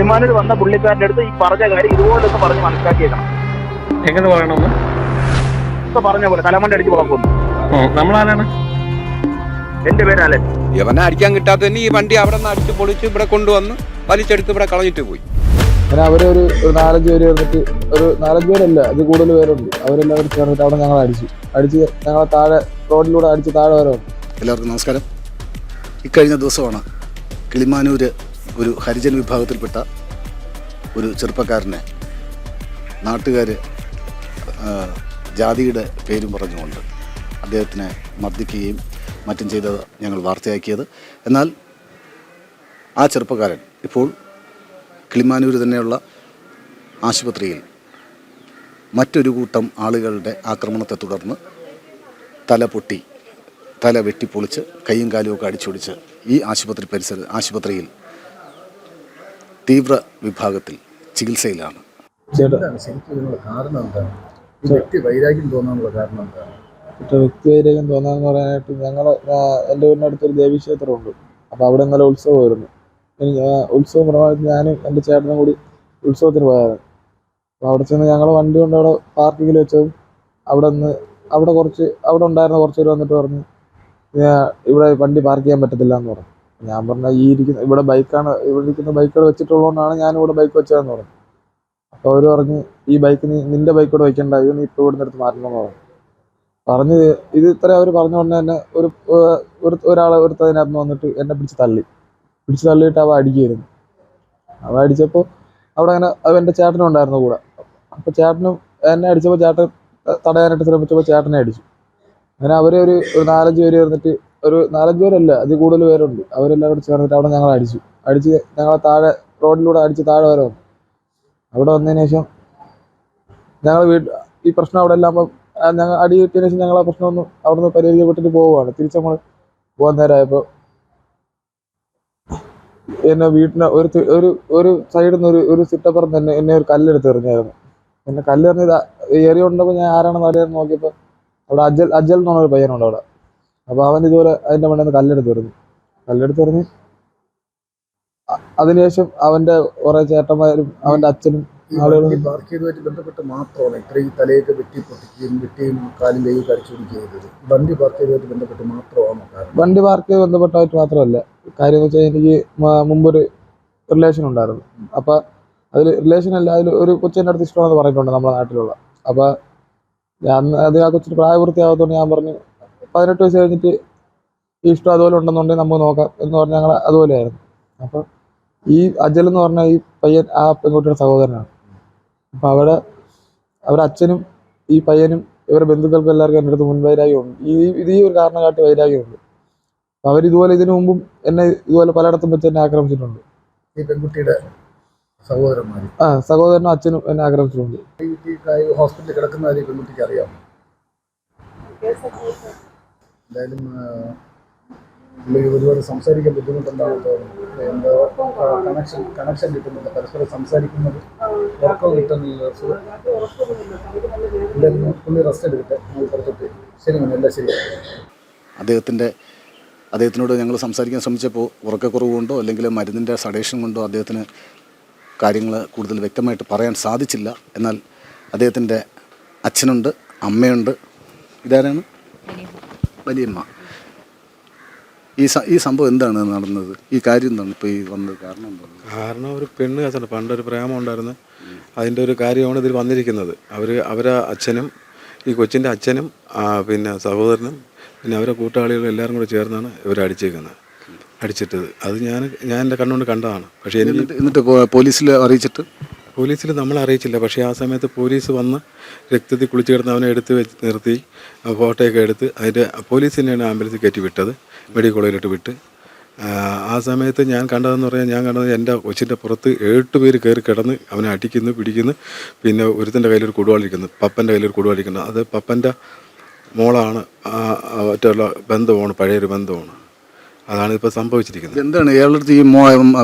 കിളിമാനൂർ വന്ന പുള്ളിക്കാരന്റെ അടുത്ത് ഈ പറഞ്ഞ കാര്യം ഇതുപോലൊന്ന് പറഞ്ഞ് മനസ്സിലാക്കിയേക്കണം. എങ്ങനെ പറയണമെന്ന്? ഇപ്പൊ പറഞ്ഞ പോലെ തലമണ്ട അടിച്ച് പുറക്കുന്നു നമ്മളാരാണ്? എന്റെ പേര് അലൻ. ഇവനെ അടിക്കാൻ കിട്ടാത്ത ഈ വണ്ടി അവിടെ നിന്ന് അടിച്ച് പൊളിച്ച് ഇവിടെ കൊണ്ടുവന്ന് വലിച്ചെടുത്ത് ഇവിടെ കളഞ്ഞിട്ട് പോയി. അങ്ങനെ അവരൊരു ഒരു നാലഞ്ച് പേര് വന്നിട്ട് ഒരു നാലഞ്ച് പേരല്ല അത് കൂടുതൽ പേരുണ്ട്. അവരെല്ലാവരും ചേർന്നിട്ട് അവിടെ ഞങ്ങൾ അടിച്ചു. അടിച്ച് ഞങ്ങളെ താഴെ റോഡിലൂടെ അടിച്ച് താഴെ വരെ എല്ലാവർക്കും നമസ്കാരം. ഇക്കഴിഞ്ഞ ദിവസമാണ് കിളിമാനൂര് ഒരു ഹരിജൻ വിഭാഗത്തിൽപ്പെട്ട ഒരു ചെറുപ്പക്കാരനെ നാട്ടുകാർ ജാതിയുടെ പേരും പറഞ്ഞുകൊണ്ട് അദ്ദേഹത്തിനെ മർദ്ദിക്കുകയും മറ്റും ചെയ്തത് ഞങ്ങൾ വാർത്തയാക്കിയത്. എന്നാൽ ആ ചെറുപ്പക്കാരൻ ഇപ്പോൾ കിളിമാനൂർ തന്നെയുള്ള ആശുപത്രിയിൽ മറ്റൊരു കൂട്ടം ആളുകളുടെ ആക്രമണത്തെ തുടർന്ന് തല പൊട്ടി തല വെട്ടിപ്പൊളിച്ച് കൈയും കാലുമൊക്കെ അടിച്ചൊടിച്ച് ഈ ആശുപത്രി പരിസര ആശുപത്രിയിൽ തീവ്ര വിഭാഗത്തിൽ ചികിത്സയിലാണ്. വ്യക്തി വൈരാഗ്യം തോന്നാനുള്ള കാരണം എന്താണ്? മറ്റേ വ്യക്തിവൈരാഗ്യം തോന്നാന്ന് പറയാനായിട്ട് ഞങ്ങൾ എന്റെ വീടിന്റെ അടുത്തൊരു ദേവീക്ഷേത്രമുണ്ട്. അപ്പോൾ അവിടെ ഇന്നലെ ഉത്സവമായിരുന്നു. എനിക്ക് ഉത്സവം പ്രമാണിച്ച് ഞാനും എന്റെ ചേട്ടനും കൂടി ഉത്സവത്തിന് പോയായിരുന്നു അപ്പോൾ അവിടെ ചെന്ന് ഞങ്ങൾ വണ്ടി കൊണ്ട് അവിടെ പാർക്കിങ്ങിൽ വെച്ചതും അവിടെ നിന്ന് അവിടെ കുറച്ച് അവിടെ ഉണ്ടായിരുന്ന കുറച്ച് പേര് വന്നിട്ട് പറഞ്ഞു ഇവിടെ വണ്ടി പാർക്ക് ചെയ്യാൻ പറ്റത്തില്ല എന്ന് പറഞ്ഞു. ഞാൻ പറഞ്ഞ ഈ ഇരിക്കുന്ന ഇവിടെ ബൈക്കാണ് ഇവിടെ ഇരിക്കുന്ന ബൈക്കുകൾ വെച്ചിട്ടുള്ളതുകൊണ്ടാണ് ഞാൻ ഇവിടെ ബൈക്ക് വെച്ചതെന്ന് പറഞ്ഞു അപ്പോൾ അവർ പറഞ്ഞ് ഈ ബൈക്ക് നീ നിന്റെ ബൈക്ക് ഇവിടെ വെക്കണ്ട ഇത് നീ ഇപ്പോൾ ഇവിടുന്ന് എടുത്ത് മാറ്റണം എന്ന് പറഞ്ഞു. പറഞ്ഞ് ഇത് ഇത്ര അവർ പറഞ്ഞുകൊണ്ട് തന്നെ ഒരു ഒരാൾ ഒരുത്തതിനകത്ത് വന്നിട്ട് എന്നെ പിടിച്ച് തള്ളി. പിടിച്ച് തള്ളിയിട്ട് അവ അടിക്കുമായിരുന്നു അവ അടിച്ചപ്പോൾ അവിടെ അങ്ങനെ അവ എന്റെ ചേട്ടനും ഉണ്ടായിരുന്നു കൂടെ. അപ്പോൾ ചേട്ടനും എന്നെ അടിച്ചപ്പോൾ ചേട്ടൻ തടയാനായിട്ട് ശ്രമിച്ചപ്പോൾ ചേട്ടനെ അടിച്ചു. അങ്ങനെ അവരെ ഒരു നാലഞ്ച് പേര് ചേർന്നിട്ട് ഒരു നാലഞ്ച് പേരല്ല അതിൽ കൂടുതൽ പേരുണ്ട്. അവരെല്ലാം കൂടെ ചേർന്നിട്ട് അവിടെ ഞങ്ങൾ അടിച്ചു. അടിച്ച് ഞങ്ങളെ താഴെ റോഡിലൂടെ അടിച്ച് താഴെ വരെ വന്നു. അവിടെ വന്നതിന് ശേഷം ഞങ്ങൾ വീട്ട് ഈ പ്രശ്നം അവിടെ എല്ലാം ഞങ്ങൾ അടി കിട്ടിയതിന് ശേഷം ഞങ്ങൾ ആ പ്രശ്നമൊന്നും അവിടെ നിന്ന് പരിഹരിക്കപ്പെട്ടിട്ട് പോവുകയാണ്. തിരിച്ച് നമ്മൾ പോകാൻ നേരമായപ്പോൾ എന്നെ വീട്ടിന് ഒരു ഒരു ഒരു സൈഡിൽ നിന്ന് ഒരു ഒരു സിറ്റപ്പുറം തന്നെ എന്നെ ഒരു കല്ലെടുത്ത് എറിഞ്ഞായിരുന്നു. എന്നെ കല്ലെറിഞ്ഞ് എറിയുണ്ടപ്പോൾ ഞാൻ ആരാണെന്ന് അറിയാൻ നോക്കിയപ്പോൾ അവിടെ അജൽ അജൽ എന്ന് പറഞ്ഞൊരു പയ്യനുണ്ട് അവിടെ. അപ്പോൾ അവൻ ഇതുപോലെ അതിന്റെ മണ്ണിൽ നിന്ന് കല്ലെടുത്ത് എറിഞ്ഞു. കല്ലെടുത്ത് പറഞ്ഞ് അതിനുശേഷം അവന്റെ കുറേ ചേട്ടന്മാരും അവന്റെ അച്ഛനും ആളുകളും ആളുകൾ വണ്ടി പാർക്ക് ചെയ്തതുമായിട്ട് ബന്ധപ്പെട്ട് മാത്രമാണ് ഇത്രയും തലയൊക്കെ വെട്ടി പൊട്ടിക്കുകയും വെട്ടിയും കാലും കൈയും അടിച്ചുകൊടുക്കുകയും ചെയ്തത്. വണ്ടി പാർക്ക് ചെയ്തതുമായിട്ട് ബന്ധപ്പെട്ട് മാത്രമാണ് വണ്ടി പാർക്ക് ചെയ്ത് ബന്ധപ്പെട്ടായിട്ട് മാത്രമല്ല. കാര്യം എന്ന് വെച്ചാൽ എനിക്ക് മുമ്പൊരു റിലേഷൻ ഉണ്ടായിരുന്നു. അപ്പം അതിൽ റിലേഷൻ അല്ല അതിൽ ഒരു കൊച്ചിന്റെ അടുത്ത് ഇഷ്ടമാണെന്ന് പറഞ്ഞിട്ടുണ്ട് നമ്മുടെ നാട്ടിലുള്ള. അപ്പം ഞാൻ അത് ആ കൊച്ചിന് പ്രായപൂർത്തിയാകാത്തതുകൊണ്ട് ഞാൻ പറഞ്ഞു പതിനെട്ട് വയസ്സ് കഴിഞ്ഞിട്ട് ഈ ഇഷ്ടം അതുപോലെ ഉണ്ടെന്നുണ്ടെങ്കിൽ നമുക്ക് നോക്കാം എന്ന് പറഞ്ഞ ഞങ്ങൾ അതുപോലെയായിരുന്നു. അപ്പം ഈ അജൽ എന്ന് പറഞ്ഞ ഈ പയ്യൻ ആ പെൺകുട്ടിയുടെ സഹോദരനാണ്. അപ്പം അവിടെ അവരുടെ അച്ഛനും ഈ പയ്യനും ഇവരുടെ ബന്ധുക്കൾക്കും എല്ലാവർക്കും എന്റെ അടുത്ത് മുൻവൈരാഗ്യമുണ്ട് ഈ ഇത് ഈ ഒരു കാരണം കാട്ടി വൈരാഗ്യമുണ്ട് അപ്പം അവരിതുപോലെ ഇതിനു മുമ്പും എന്നെ ഇതുപോലെ പലയിടത്തും വെച്ച് എന്നെ ആക്രമിച്ചിട്ടുണ്ട്. ഈ പെൺകുട്ടിയുടെ സഹോദരന്മാർ ആ സഹോദരനും അച്ഛനും എന്നെ ആക്രമിച്ചിട്ടുണ്ട്. ഈ ഹോസ്പിറ്റലിൽ കിടക്കുന്ന പെൺകുട്ടിക്ക് അറിയാം എന്തായാലും ആ, പുള്ളി ഒരുപാട് സംസാരിക്കാൻ ബുദ്ധിമുട്ടുണ്ടാവും എന്തോ കണക്ഷൻ കണക്ഷൻ കിട്ടുന്നില്ല. പരസ്പരം സംസാരിക്കുന്നത് ഉറക്കം കിട്ടുന്നില്ല. എന്തായാലും പുള്ളി റെസ്റ്റ് എടുക്കട്ടെ. പുറത്തോട്ട് ശരി മോനെ, എല്ലാം ശരി. അദ്ദേഹത്തിന്റെ അദ്ദേഹത്തിനോട് ഞങ്ങൾ സംസാരിക്കാൻ ശ്രമിച്ചപ്പോൾ ഉറക്കക്കുറവ് കൊണ്ടോ അല്ലെങ്കിൽ മരുന്നിന്റെ സഡേഷൻ കൊണ്ടോ അദ്ദേഹത്തിന് കാര്യങ്ങൾ കൂടുതൽ വ്യക്തമായിട്ട് പറയാൻ സാധിച്ചില്ല. എന്നാൽ അദ്ദേഹത്തിന്റെ അച്ഛനുണ്ട് അമ്മയുണ്ട്. ഇതാരാണ്? വലിയമ്മ. ഈ ഈ സംഭവം എന്താണ് നടന്നത്? ഈ കാര്യം എന്താണ് ഇപ്പോൾ ഈ വന്നത്? കാരണം എന്താണ്? കാരണം ഒരു പെണ്ണ് കസന പണ്ടൊരു പ്രേമം ഉണ്ടായിരുന്നു. അതിന്റെ ഒരു കാര്യമാണ് ഇതിൽ വന്നിരിക്കുന്നത്. അവർ അവരെ അച്ഛനും ഈ കൊച്ചിന്റെ അച്ഛനും ആ, പിന്നെ സഹോദരനും പിന്നെ അവരെ കൂട്ടാളികളും എല്ലാവരും കൂടെ ചേർന്നാണ് ഇവർ അടിച്ചേക്കുന്നത്. അടിച്ചിട്ടത്. അത് ഞാൻ ഞാൻ എന്റെ കണ്ണുകൊണ്ട് കണ്ടതാണ്. പക്ഷേ എനിക്ക് എന്നിട്ട് എന്നിട്ട് പോ- പോലീസിൽ അറിയിച്ചിട്ട്? പോലീസിൽ നമ്മൾ അറിയിച്ചില്ല. പക്ഷേ ആ സമയത്ത് പോലീസ് വന്ന് രക്തത്തിൽ കുളിച്ച് കിടന്ന് അവനെ എടുത്ത് വെച്ച് നിർത്തി ഫോട്ടോയൊക്കെ എടുത്ത് അതിന്റെ പോലീസ് തന്നെയാണ് ആംബുലൻസിൽ കയറ്റി വിട്ടത് മെഡിക്കൽ കോളേജിലോട്ട് വിട്ട്. ആ, സമയത്ത് ഞാൻ കണ്ടതെന്ന് പറഞ്ഞാൽ ഞാൻ കണ്ടത് എന്റെ കൊച്ചിന്റെ പുറത്ത് എട്ട് പേര് കയറി കിടന്ന് അവനെ അടിക്കുന്നു പിടിക്കുന്നു. പിന്നെ ഒരുത്തന്റെ കയ്യിലൊരു കുടുവാളിക്കുന്നു പപ്പന്റെ കയ്യിലൊരു കുടുവാളിക്കുന്നു അത് പപ്പന്റെ മോളാണ് മറ്റുള്ള ബന്ധമാണ് പഴയൊരു ബന്ധമാണ്. അതാണ് ഇപ്പോൾ സംഭവിച്ചിരിക്കുന്നത്. എന്താണ് ഇയാളുടെ അടുത്ത് ഈ മോ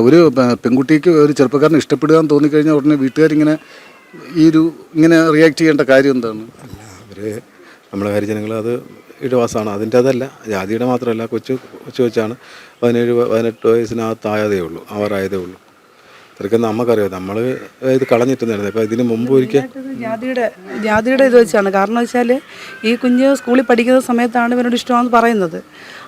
ഒരു പെൺകുട്ടിക്ക് ഒരു ചെറുപ്പക്കാരനെ ഇഷ്ടപ്പെടുക എന്ന് തോന്നിക്കഴിഞ്ഞാൽ ഉടനെ വീട്ടുകാരിങ്ങനെ ഈ ഒരു ഇങ്ങനെ റിയാക്ട് ചെയ്യേണ്ട കാര്യം എന്താണ്? അല്ല അവർ നമ്മളെ ഹരിജനങ്ങൾ അത് ഇടവാസമാണ് അതിന്റെ അതല്ല ജാതിയുടെ മാത്രമല്ല കൊച്ചു കൊച്ചു കൊച്ചാണ്. പതിനേഴ് പതിനെട്ട് വയസ്സിനകത്തായതേ ഉള്ളൂ അവരായതേ ഉള്ളൂ. ഇത്രയ്ക്ക് നമുക്കറിയാം. നമ്മൾ ഇത് കളഞ്ഞിട്ടുണ്ടായിരുന്നു. അപ്പോൾ ഇതിന് മുമ്പ് ഒരിക്കൽ ജാതിയുടെ ജാതിയുടെ ഇത് വെച്ചാണ്. കാരണം വെച്ചാൽ ഈ കുഞ്ഞ് സ്കൂളിൽ പഠിക്കുന്ന സമയത്താണ് ഇവനോട് ഇഷ്ടമാണെന്ന് പറയുന്നത്.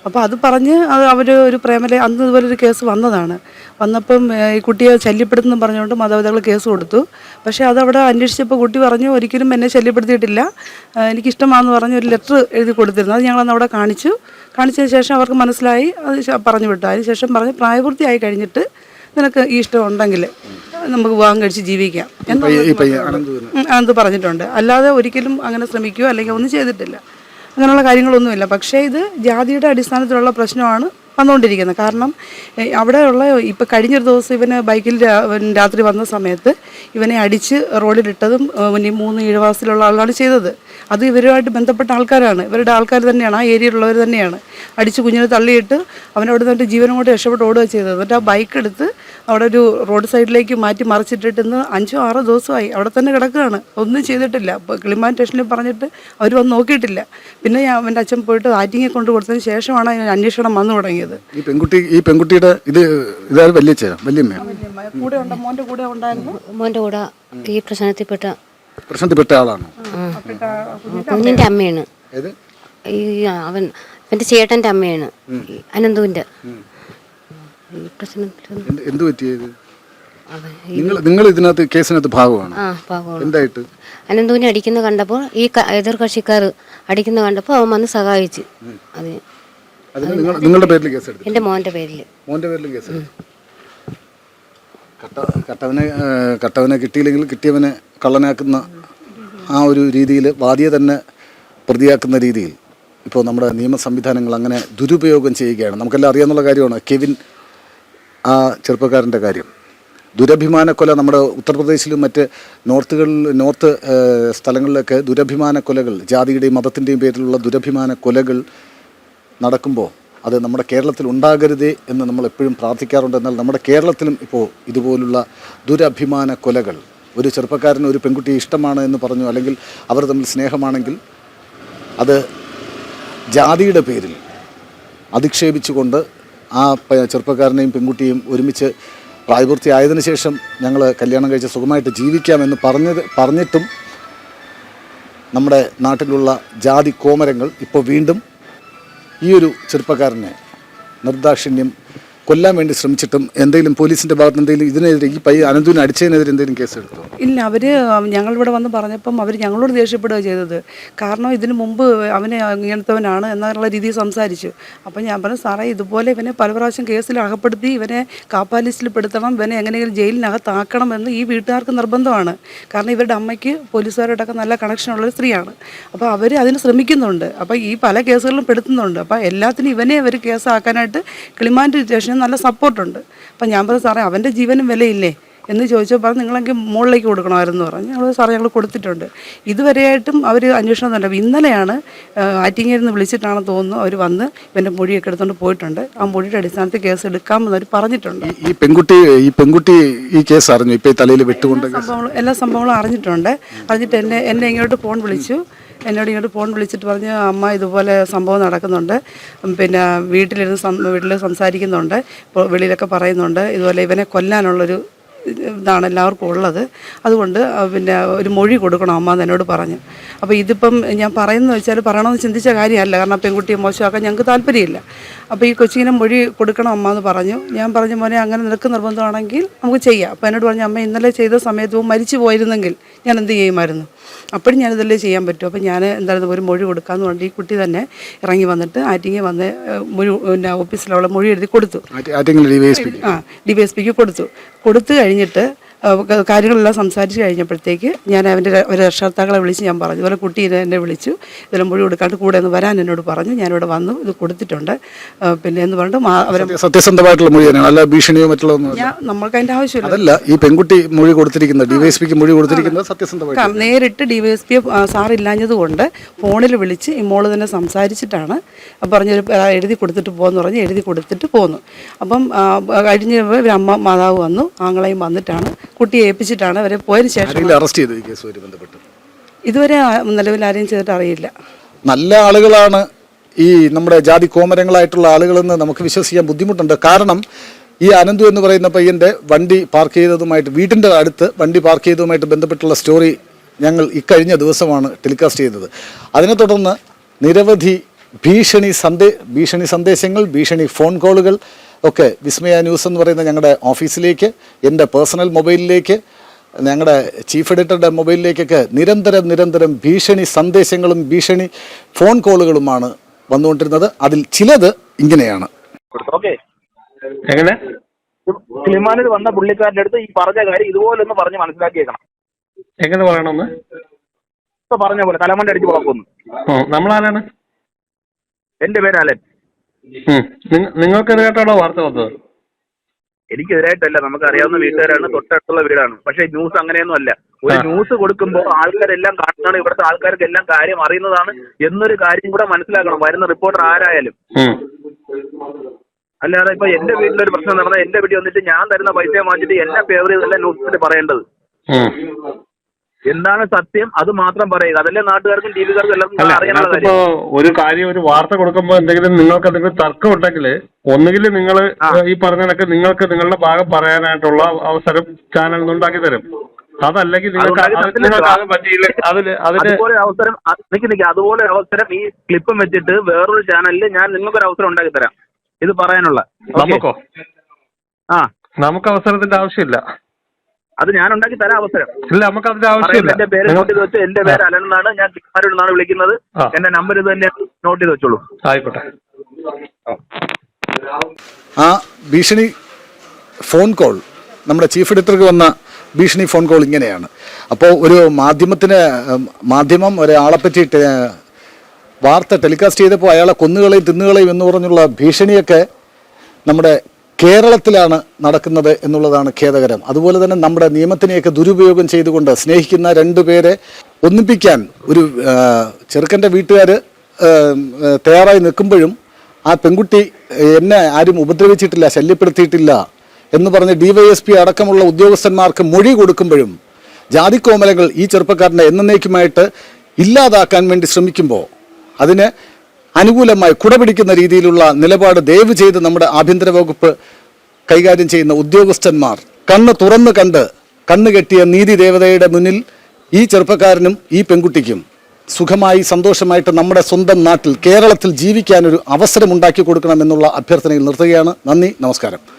അപ്പോൾ അത് പറഞ്ഞ് അത് അവർ ഒരു പ്രേമലെ അന്ന് ഇതുപോലെ ഒരു കേസ് വന്നതാണ്. വന്നപ്പം ഈ കുട്ടിയെ ശല്യപ്പെടുത്തുന്നു പറഞ്ഞുകൊണ്ട് മാതാപിതാക്കൾ കേസ് കൊടുത്തു. പക്ഷേ അതവിടെ അന്വേഷിച്ചപ്പോൾ കുട്ടി പറഞ്ഞു ഒരിക്കലും എന്നെ ശല്യപ്പെടുത്തിയിട്ടില്ല. എനിക്കിഷ്ടമാണെന്ന് പറഞ്ഞ് ഒരു ലെറ്റർ എഴുതി കൊടുത്തിരുന്നു. അത് ഞങ്ങളന്ന് അവിടെ കാണിച്ചു. കാണിച്ചതിന് ശേഷം അവർക്ക് മനസ്സിലായി. അത് പറഞ്ഞു വിട്ടു. അതിന് ശേഷം പറഞ്ഞ് പ്രായപൂർത്തിയായി കഴിഞ്ഞിട്ട് നിനക്ക് ഈ ഇഷ്ടം ഉണ്ടെങ്കിൽ നമുക്ക് വിവാഹം കഴിച്ച് ജീവിക്കാം. എന്ന് അനന്ത് പറഞ്ഞിട്ടുണ്ട്. അല്ലാതെ ഒരിക്കലും അങ്ങനെ ശ്രമിക്കുകയോ അല്ലെങ്കിൽ ഒന്നും ചെയ്തിട്ടില്ല. അങ്ങനെയുള്ള കാര്യങ്ങളൊന്നുമില്ല. പക്ഷേ ഇത് ജാതിയുടെ അടിസ്ഥാനത്തിലുള്ള പ്രശ്നമാണ് വന്നുകൊണ്ടിരിക്കുന്നത്. കാരണം അവിടെയുള്ള ഇപ്പം കഴിഞ്ഞൊരു ദിവസം ഇവന് ബൈക്കിൽ രാത്രി വന്ന സമയത്ത് ഇവനെ അടിച്ച് റോഡിലിട്ടതും പിന്നെ മൂന്ന് ഈഴവാസിലുള്ള ആളാണ് ചെയ്തത്. അത് ഇവരുമായിട്ട് ബന്ധപ്പെട്ട ആൾക്കാരാണ്. ഇവരുടെ ആൾക്കാർ തന്നെയാണ് ആ ഏരിയയിലുള്ളവർ തന്നെയാണ്. അടിച്ച് കുഞ്ഞിനെ തള്ളിയിട്ട് അവനവിടെ നിന്നിട്ട് ജീവനും കൊണ്ട് രക്ഷപ്പെട്ട് ഓടുക ചെയ്തത്. എന്നിട്ട് ആ ബൈക്ക് എടുത്ത് അവിടെ ഒരു റോഡ് സൈഡിലേക്ക് മാറ്റി മറിച്ചിട്ടിട്ട് ഇന്ന് അഞ്ചോ ആറോ ദിവസമായി അവിടെ തന്നെ കിടക്കുകയാണ്. ഒന്നും ചെയ്തിട്ടില്ല. അപ്പോൾ കിളിമാൻ സ്റ്റേഷനിൽ പറഞ്ഞിട്ട് അവർ വന്ന് നോക്കിയിട്ടില്ല. പിന്നെ ഞാൻ എന്റെ അച്ഛൻ പോയിട്ട് ആറ്റിങ്ങെ കൊണ്ട് കൊടുത്തതിന് ശേഷമാണ് അതിന് അന്വേഷണം വന്നു തുടങ്ങിയത്. ഈ പെൺകുട്ടി ഈ പെൺകുട്ടിയുടെ ഇത് ഇതായത് വലിയ കൂടെ ഉണ്ട്? മോന്റെ കൂടെ ഉണ്ടായിരുന്നു? മോന്റെ കൂടെ ഈ പ്രശ്നത്തിൽപ്പെട്ട പ്രശ്നത്തിൽപ്പെട്ട ആളാണ്? കുഞ്ഞിന്റെ അമ്മയാണ്. ഏത്? ഈ അവൻ എന്റെ ചേട്ടന്റെ അമ്മയാണ്. ഈ പ്രശ്നത്തിൽ എന്ത് പറ്റിയത് നിങ്ങൾ നിങ്ങൾ ഇതിനകത്ത് കേസിനകത്ത് ഭാഗമാണ്? ആ പാവമാണ് എന്തായിട്ട്? അനന്തുവിനെ അടിക്കുന്ന കണ്ടപ്പോൾ ഈ ക- എതിർ കക്ഷിക്കാർ അടിക്കുന്ന കണ്ടപ്പോൾ അവൻ വന്ന് സഹായിച്ചു. അത് അതിന് നിങ്ങൾ നിങ്ങളുടെ പേരിൽ കേസ് എടുത്തു എന്റെ മോന്റെ പേരിൽ. മോന്റെ പേരിലും കേസ് എടുത്തു കട്ട കട്ടവനെ കട്ടവനെ കിട്ടിയില്ലെങ്കിൽ കിട്ടിയവനെ കള്ളനാക്കുന്ന ആ ഒരു രീതിയിൽ വാദിയെ തന്നെ പ്രതിയാക്കുന്ന രീതിയിൽ ഇപ്പോൾ നമ്മുടെ നിയമ സംവിധാനങ്ങൾ അങ്ങനെ ദുരുപയോഗം ചെയ്യുകയാണ്. നമുക്കെല്ലാം അറിയാമെന്നുള്ള കാര്യമാണ്. കെവിൻ ആ ചെറുപ്പക്കാരന്റെ കാര്യം. ദുരഭിമാന കൊല നമ്മുടെ ഉത്തർപ്രദേശിലും മറ്റ് നോർത്തുകളിൽ നോർത്ത് സ്ഥലങ്ങളിലൊക്കെ ദുരഭിമാന കൊലകൾ ജാതിയുടെയും മതത്തിന്റെയും പേരിലുള്ള ദുരഭിമാന കൊലകൾ നടക്കുമ്പോൾ അത് നമ്മുടെ കേരളത്തിൽ ഉണ്ടാകരുതേ എന്ന് നമ്മൾ എപ്പോഴും പ്രാർത്ഥിക്കാറുണ്ട്. എന്നാൽ നമ്മുടെ കേരളത്തിലും ഇപ്പോൾ ഇതുപോലുള്ള ദുരഭിമാന കൊലകൾ ഒരു ചെറുപ്പക്കാരന് ഒരു പെൺകുട്ടിയെ ഇഷ്ടമാണ് എന്ന് പറഞ്ഞു അല്ലെങ്കിൽ അവർ തമ്മിൽ സ്നേഹമാണെങ്കിൽ അത് ജാതിയുടെ പേരിൽ അധിക്ഷേപിച്ചുകൊണ്ട് ആ ചെറുപ്പക്കാരനെയും പെൺകുട്ടിയും ഒരുമിച്ച് പ്രായപൂർത്തിയായതിനു ശേഷം ഞങ്ങൾ കല്യാണം കഴിച്ച് സുഖമായിട്ട് ജീവിക്കാമെന്ന് പറഞ്ഞത് പറഞ്ഞിട്ടും നമ്മുടെ നാട്ടിലുള്ള ജാതി കോമരങ്ങൾ ഇപ്പോൾ വീണ്ടും ഈ ഒരു ചെറുപ്പക്കാരനെ നിർദാക്ഷിണ്യം കൊല്ലാൻ വേണ്ടി ശ്രമിച്ചിട്ടും എന്തെങ്കിലും പോലീസിന്റെ ഭാഗത്ത് എന്തെങ്കിലും ഇതിനെതിരെ ഈ പൈ അനന്തുവിനെ അടിച്ചതിനെതിരെ എന്തെങ്കിലും കേസ് എടുത്തു ഇല്ല അവർ ഞങ്ങളിവിടെ വന്ന് പറഞ്ഞപ്പം അവർ ഞങ്ങളോട് ദേഷ്യപ്പെടുക ചെയ്തത്. കാരണം ഇതിനു മുമ്പ് അവനെ ഇങ്ങനത്തവനാണ് എന്നുള്ള രീതിയിൽ സംസാരിച്ചു. അപ്പം ഞാൻ പറഞ്ഞു സാറേ ഇതുപോലെ ഇവനെ പല പ്രാവശ്യം കേസിൽ അകപ്പെടുത്തി ഇവനെ കാപ്പാ ലിസ്റ്റിൽ പെടുത്തണം ഇവനെ എങ്ങനെയെങ്കിലും ജയിലിനകത്താക്കണം എന്ന് ഈ വീട്ടുകാർക്ക് നിർബന്ധമാണ്. കാരണം ഇവരുടെ അമ്മയ്ക്ക് പോലീസുകാരോടൊക്കെ നല്ല കണക്ഷൻ കണക്ഷനുള്ള സ്ത്രീയാണ്. അപ്പോൾ അവർ അതിന് ശ്രമിക്കുന്നുണ്ട്. അപ്പോൾ ഈ പല കേസുകളിലും പെടുത്തുന്നുണ്ട്. അപ്പോൾ എല്ലാത്തിനും ഇവനെ അവർ കേസാക്കാനായിട്ട് കിളിമാന്റെ സ്റ്റേഷനിൽ നല്ല സപ്പോർട്ടുണ്ട്. അപ്പം ഞാൻ പറഞ്ഞു സാറേ അവന്റെ ജീവനും വിലയില്ലേ? എന്ന് ചോദിച്ചപ്പോൾ പറഞ്ഞു നിങ്ങളെങ്കിൽ മുകളിലേക്ക് കൊടുക്കണമായിരുന്നു പറഞ്ഞു. ഞങ്ങൾ സാറേ ഞങ്ങൾ കൊടുത്തിട്ടുണ്ട്. ഇതുവരെയായിട്ടും അവർ അന്വേഷണം തന്നെ ഇന്നലെയാണ് ആറ്റിങ്ങയിൽ നിന്ന് വിളിച്ചിട്ടാണെന്ന് തോന്നുന്നു അവർ വന്ന് ഇവന്റെ മൊഴിയൊക്കെ എടുത്തുകൊണ്ട് പോയിട്ടുണ്ട്. ആ മൊഴിയുടെ അടിസ്ഥാനത്തിൽ കേസ് എടുക്കാമെന്ന് അവർ പറഞ്ഞിട്ടുണ്ട്. ഈ- ഈ പെൺകുട്ടി ഈ പെൺകുട്ടി ഈ കേസ് അറിഞ്ഞു? ഇപ്പോൾ തലയിൽ വിട്ടുകൊണ്ട് സംഭവങ്ങളും എല്ലാ സംഭവങ്ങളും അറിഞ്ഞിട്ടുണ്ട്. അറിഞ്ഞിട്ട് എന്നെ എന്നെ ഇങ്ങോട്ട് ഫോൺ വിളിച്ചു. എന്നോട് ഇങ്ങോട്ട് ഫോൺ വിളിച്ചിട്ട് പറഞ്ഞ് അമ്മ ഇതുപോലെ സംഭവം നടക്കുന്നുണ്ട്. പിന്നെ വീട്ടിലിരുന്ന് വീട്ടിൽ സംസാരിക്കുന്നുണ്ട് വെളിയിലൊക്കെ പറയുന്നുണ്ട്. ഇതുപോലെ ഇവനെ കൊല്ലാനുള്ളൊരു ഇതാണ് എല്ലാവർക്കും ഉള്ളത്. അതുകൊണ്ട് പിന്നെ ഒരു മൊഴി കൊടുക്കണം അമ്മ എന്നോട് പറഞ്ഞു. അപ്പോൾ ഇതിപ്പം ഞാൻ പറയുന്നത് വെച്ചാൽ പറയണമെന്ന് ചിന്തിച്ച കാര്യമല്ല. കാരണം പെൺകുട്ടിയെ മോശമാക്കാൻ ഞങ്ങൾക്ക് താല്പര്യമില്ല. അപ്പോൾ ഈ കൊച്ചിങ്ങനെ മൊഴി കൊടുക്കണം അമ്മ എന്ന് പറഞ്ഞു. ഞാൻ പറഞ്ഞ മോനെ അങ്ങനെ നിനക്ക് നിർബന്ധമാണെങ്കിൽ നമുക്ക് ചെയ്യാം. അപ്പോൾ എന്നോട് പറഞ്ഞു അമ്മ ഇന്നലെ ചെയ്ത സമയത്ത് മരിച്ചു പോയിരുന്നെങ്കിൽ ഞാൻ എന്ത് ചെയ്യുമായിരുന്നു? അപ്പോഴും ഞാനിതല്ലേ ചെയ്യാൻ പറ്റും. അപ്പോൾ ഞാൻ എന്തായിരുന്നു ഒരു മൊഴി കൊടുക്കാമെന്ന് പറഞ്ഞിട്ട് ഈ കുട്ടി തന്നെ ഇറങ്ങി വന്നിട്ട് ആറ്റിങ്ങി വന്ന് മൊഴി പിന്നെ ഓഫീസിലുള്ള മൊഴി എഴുതി കൊടുത്തു. ആ ഡി വി എസ് പിക്ക് കൊടുത്തു. കൊടുത്തു കഴിഞ്ഞിട്ട് കാര്യങ്ങളെല്ലാം സംസാരിച്ച് കഴിഞ്ഞപ്പോഴത്തേക്ക് ഞാൻ അവന്റെ ഒരു രക്ഷകർത്താക്കളെ വിളിച്ച് ഞാൻ പറഞ്ഞു. ഇതുപോലെ കുട്ടി എന്നെ വിളിച്ചു. ഇതെല്ലാം മൊഴി കൊടുക്കാണ്ട് കൂടെ ഒന്ന് വരാൻ എന്നോട് പറഞ്ഞു. ഞാനിവിടെ വന്നു. ഇത് കൊടുത്തിട്ടുണ്ട്. പിന്നെ എന്ന് പറഞ്ഞിട്ട് അവരെ സത്യസന്ധമായിട്ടുള്ള അല്ല ഭീഷണിയോ മറ്റുള്ള നമ്മൾക്ക് അതിന്റെ ആവശ്യമില്ല. അതല്ല ഈ പെൺകുട്ടി മൊഴി കൊടുത്തിരിക്കുന്നത് ഡി വൈ എസ് പിക്ക് മൊഴി കൊടുത്തിരിക്കുന്നത് സത്യസന്ധമായിട്ട് നേരിട്ട് ഡി വൈ എസ് പി സാറില്ലാഞ്ഞത് കൊണ്ട് ഫോണിൽ വിളിച്ച് ഈ മോൾ തന്നെ സംസാരിച്ചിട്ടാണ് പറഞ്ഞൊരു എഴുതി കൊടുത്തിട്ട് പോകുന്നു പറഞ്ഞ് എഴുതി കൊടുത്തിട്ട് പോന്നു. അപ്പം കഴിഞ്ഞ കഴിഞ്ഞ് അമ്മ മാതാവ് വന്നു. ആങ്ങളെയും വന്നിട്ടാണ് കുട്ടിയെ ഏൽപ്പിച്ചിട്ടാണ് അവരെ പോയതിന് ശേഷം അറസ്റ്റ് ചെയ്തു കേസുമായി ബന്ധപ്പെട്ട്? ഇതുവരെ നിലവിൽ ആരെയും ചെയ്തിട്ട് അറിയില്ല. നല്ല ആളുകളാണ് ഈ നമ്മുടെ ജാതി കോമരങ്ങളായിട്ടുള്ള ആളുകളെന്ന് നമുക്ക് വിശ്വസിക്കാൻ ബുദ്ധിമുട്ടുണ്ട്. കാരണം ഈ അനന്തു എന്ന് പറയുന്ന പയ്യന്റെ വണ്ടി പാർക്ക് ചെയ്തതുമായിട്ട് വീട്ടിന്റെ അടുത്ത് വണ്ടി പാർക്ക് ചെയ്തതുമായിട്ട് ബന്ധപ്പെട്ടുള്ള സ്റ്റോറി ഞങ്ങൾ ഇക്കഴിഞ്ഞ ദിവസമാണ് ടെലികാസ്റ്റ് ചെയ്തത്. അതിനെ തുടർന്ന് നിരവധി ഭീഷണി സന്ദേ ഭീഷണി സന്ദേശങ്ങൾ ഭീഷണി ഫോൺ കോളുകൾ ഒക്കെ വിസ്മയ ന്യൂസ് എന്ന് പറയുന്ന ഞങ്ങളുടെ ഓഫീസിലേക്ക് എന്റെ പേഴ്സണൽ മൊബൈലിലേക്ക് ഞങ്ങളുടെ ചീഫ് എഡിറ്ററുടെ മൊബൈലിലേക്കൊക്കെ നിരന്തരം നിരന്തരം ഭീഷണി സന്ദേശങ്ങളും ഭീഷണി ഫോൺ കോളുകളുമാണ് വന്നുകൊണ്ടിരുന്നത്. അതിൽ ചിലത് ഇങ്ങനെയാണ്. ഓക്കെ. എങ്ങനെ? കിളിമാനൂർ വന്ന പുള്ളിക്കാരന്റെ അടുത്ത് ഈ പറഞ്ഞ കാര്യം ഇതുപോലെ ഒന്ന് പറഞ്ഞ് മനസ്സിലാക്കിയേക്കണം. എങ്ങനെ പറയണമെന്ന്? ഇപ്പൊ പറഞ്ഞ പോലെ തലമണ്ട അടിച്ച് പുറക്കൊന്നു നമ്മളാരാണ്? എന്റെ പേര് അലൻ. നിങ്ങൾക്കെതിരായിട്ടാണോ വാർത്ത വന്നത്? എനിക്കെതിരായിട്ടല്ല. നമുക്ക് അറിയാവുന്ന വീട്ടുകാരാണ്. തൊട്ടടുത്തുള്ള വീടാണ്. പക്ഷെ ന്യൂസ് അങ്ങനെയൊന്നും അല്ല. ഒരു ന്യൂസ് കൊടുക്കുമ്പോൾ ആൾക്കാരെല്ലാം കാണുന്നതാണ്. ഇവിടുത്തെ ആൾക്കാർക്ക് എല്ലാം കാര്യം അറിയുന്നതാണ് എന്നൊരു കാര്യം കൂടെ മനസ്സിലാക്കണം. വരുന്ന റിപ്പോർട്ടർ ആരായാലും. അല്ലാതെ ഇപ്പൊ എന്റെ വീട്ടിലൊരു പ്രശ്നം നടന്നാൽ എന്റെ വീട്ടിൽ വന്നിട്ട് ഞാൻ തരുന്ന പൈസ വാങ്ങിച്ചിട്ട് എന്നെ ഫേവർ ചെയ്തല്ല ന്യൂസിൽ പറയേണ്ടത്. എന്താണ് സത്യം? അത് മാത്രം പറയുക. അതല്ലേ നാട്ടുകാർക്കും ടിവിക്കാർക്കും എല്ലാവർക്കും അറിയാനുള്ള ഇപ്പോ കാര്യം. ഒരു കാര്യം ഒരു വാർത്ത കൊടുക്കുമ്പോൾ എന്തെങ്കിലും നിങ്ങൾക്ക് എന്തെങ്കിലും തർക്കം ഉണ്ടെങ്കിൽ ഒന്നുകിൽ നിങ്ങൾ ഈ പറഞ്ഞ കണക്ക് നിങ്ങൾക്ക് നിങ്ങളുടെ ഭാഗം പറയാനായിട്ടുള്ള അവസരം ചാനൽ ഉണ്ടാക്കി തരും. അതല്ലെങ്കിൽ നിങ്ങൾക്ക് അതുണ്ടാക്കി അത് തരത്തില്ല. നിങ്ങൾക്ക് അത് പറ്റിയില്ല. അതിൽ അതിന് അതുപോലെ അവസരം അ- നിക്ക് നിക്ക്. അതുപോലെ അവസരം ഈ ക്ലിപ്പും വെച്ചിട്ട് വേറൊരു ചാനലിൽ ഞാൻ നിങ്ങൾക്കൊരു അവസരം ഉണ്ടാക്കി തരാം. ഇത് പറയാനുള്ള. Okay? നമുക്കോ? ആ. നമുക്ക് അവസരത്തിന്റെ ആവശ്യമില്ല. അത് ഞാൻ ഉണ്ടാക്കി തരാം അവസരം. ഇല്ല നമുക്ക് അതിന്റെ ആവശ്യമില്ല. എന്റെ പേര് നോട്ട് ചെയ്ത് വെച്ച് എന്റെ പേര് അലൻ എന്നാണ് ഞാൻ കിമാരോട് നിന്നാണ് വിളിക്കുന്നത്. എന്റെ നമ്പർ ഇത് തന്നെ നോട്ട് ചെയ്ത് വെച്ചോളൂ. ആയിക്കോട്ടെ. ആ ഭീഷണി ഫോൺ കോൾ നമ്മുടെ ചീഫ് എഡിറ്റർക്ക് വന്ന ഭീഷണി ഫോൺ കോൾ ഇങ്ങനെയാണ്. അപ്പോൾ ഒരു മാധ്യമത്തിന് മാധ്യമം ഒരാളെ പറ്റിയിട്ട് വാർത്ത ടെലികാസ്റ്റ് ചെയ്തപ്പോൾ അയാളെ കൊന്നുകളയും തിന്നുകളയും എന്ന് പറഞ്ഞുള്ള ഭീഷണിയൊക്കെ നമ്മുടെ കേരളത്തിലാണ് നടക്കുന്നത് എന്നുള്ളതാണ് ഖേദകരം. അതുപോലെ തന്നെ നമ്മുടെ നിയമത്തിനെയൊക്കെ ദുരുപയോഗം ചെയ്തുകൊണ്ട് സ്നേഹിക്കുന്ന രണ്ടു പേരെ ഒന്നിപ്പിക്കാൻ ഒരു ചെറുക്കന്റെ വീട്ടുകാർ തയ്യാറായി നിൽക്കുമ്പോഴും ആ പെൺകുട്ടി എന്നെ ആരും ഉപദ്രവിച്ചിട്ടില്ല ശല്യപ്പെടുത്തിയിട്ടില്ല എന്ന് പറഞ്ഞ് ഡിവൈഎസ്പി അടക്കമുള്ള ഉദ്യോഗസ്ഥന്മാർക്ക് മൊഴി കൊടുക്കുമ്പോഴും ജാതിക്കോമലകൾ ഈ ചെറുപ്പക്കാരനെ എന്നേക്കുമായിട്ട് ഇല്ലാതാക്കാൻ വേണ്ടി ശ്രമിക്കുമ്പോൾ അതിന് അനുകൂലമായി കുടപിടിക്കുന്ന രീതിയിലുള്ള നിലപാട് ദയവ് ചെയ്ത് നമ്മുടെ ആഭ്യന്തര വകുപ്പ് കൈകാര്യം ചെയ്യുന്ന ഉദ്യോഗസ്ഥന്മാർ കണ്ണ് തുറന്നു കണ്ട് കണ്ണ് കെട്ടിയ നീതി ദേവതയുടെ മുന്നിൽ ഈ ചെറുപ്പക്കാരനും ഈ പെൺകുട്ടിക്കും സുഖമായി സന്തോഷമായിട്ട് നമ്മുടെ സ്വന്തം നാട്ടിൽ കേരളത്തിൽ ജീവിക്കാനൊരു അവസരം ഉണ്ടാക്കി കൊടുക്കണമെന്നുള്ള അഭ്യർത്ഥനയിൽ നിർത്തുകയാണ്. നന്ദി നമസ്കാരം.